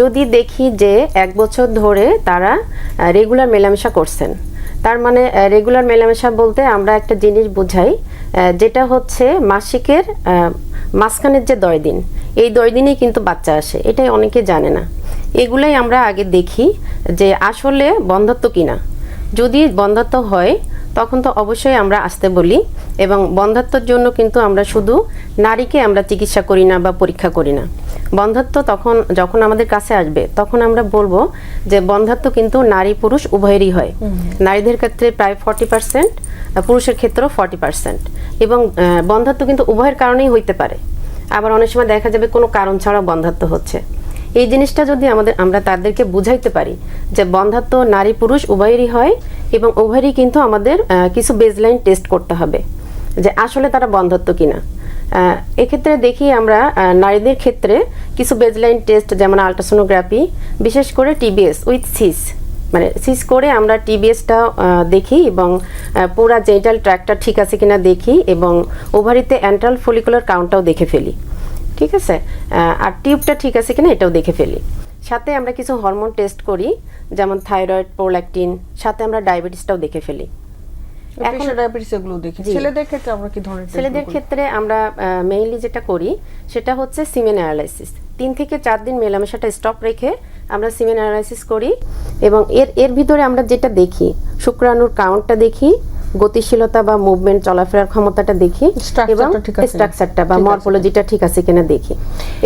যদি দেখি যে এক বছর ধরে তারা রেগুলার মেলামেশা করছেন, তার মানে রেগুলার মেলামেশা বলতে আমরা একটা জিনিস বোঝাই যেটা হচ্ছে মাসিকের মাঝখানের যে দশ দিন এই দশ দিনেই কিন্তু বাচ্চা আসে, এটাই অনেকে জানে না। এগুলাই আমরা আগে দেখি যে আসলে বন্ধত্ব কিনা। যদি বন্ধাত্ম হয়, তখন তো অবশ্যই আমরা আসতে বলি, এবং বন্ধাত্বর জন্য কিন্তু আমরা শুধু নারীকে আমরা চিকিৎসা করি না বা পরীক্ষা করি না। বন্ধাত্ব তখন যখন আমাদের কাছে আসবে তখন আমরা বলব যে বন্ধাত্ব কিন্তু নারী পুরুষ উভয়েরই হয়। নারীদের ক্ষেত্রে প্রায় ফর্টি পার্সেন্ট পুরুষের ক্ষেত্রেও ফর্টি পার্সেন্ট এবং বন্ধাত্ব কিন্তু উভয়ের কারণেই হইতে পারে। আবার অনেক সময় দেখা যাবে কোনো কারণ ছাড়াও বন্ধাত্ব হচ্ছে। এই জিনিসটা যদি আমাদের আমরা তাদেরকে বুঝাইতে পারি যে বন্ধাত্ব নারী পুরুষ উভয়েরই হয় এবং উভয়েরই কিন্তু আমাদের কিছু বেজলাইন টেস্ট করতে হবে। যে আসলে তারা বন্ধাত্ব কিনা। এক্ষেত্রে দেখি আমরা নারীদের ক্ষেত্রে কিছু বেজলাইন টেস্ট যেমন আলট্রাসোনোগ্রাফি বিশেষ করে টিবিএস উইথ সিস মানে সিস করে আমরা টিবিএসটা দেখি এবং পুরা জেন্টাল ট্র্যাকটা ঠিক আছে কিনা দেখি এবং ওভারিতে অ্যান্ট্রাল ফলিকুলার কাউন্টটাও দেখে ফেলি। ঠিক আছে? আর টিউবটা ঠিক আছে কিনা এটাও দেখে ফেলি। সাথে আমরা কিছু হরমোন টেস্ট করি, যেমন থাইরয়েড প্রোল্যাকটিন সাথে আমরা ডায়াবেটিসটাও দেখে ফেলি। এখন ডায়াবেটিস এগুলো দেখি। ছেলেদের ক্ষেত্রে আমরা কি ধরনের ছেলেদের ক্ষেত্রে আমরা মেইনলি যেটা করি সেটা হচ্ছে সিমেন অ্যানালাইসিস তিন থেকে চার দিন মেলামেশাটা স্টপ রেখে আমরা সিমেন অ্যানালাইসিস করি এবং এর এর ভিতরে আমরা যেটা দেখি শুক্রাণুর কাউন্টটা দেখি গতিশীলতা বা মুভমেন্ট চলাফেরার ক্ষমতাটা দেখি এবং স্ট্রাকচারটা বা মরফোলজিটা ঠিক আছে কিনা দেখি।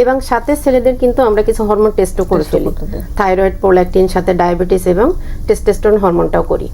এবং সাথে ছেলেদের কিন্তু আমরা কিছু হরমোন টেস্টও করে ফেলি। থাইরয়েড প্রোল্যাকটিন সাথে ডায়াবেটিস এবং টেস্টোস্টেরন হরমোনটাও করি।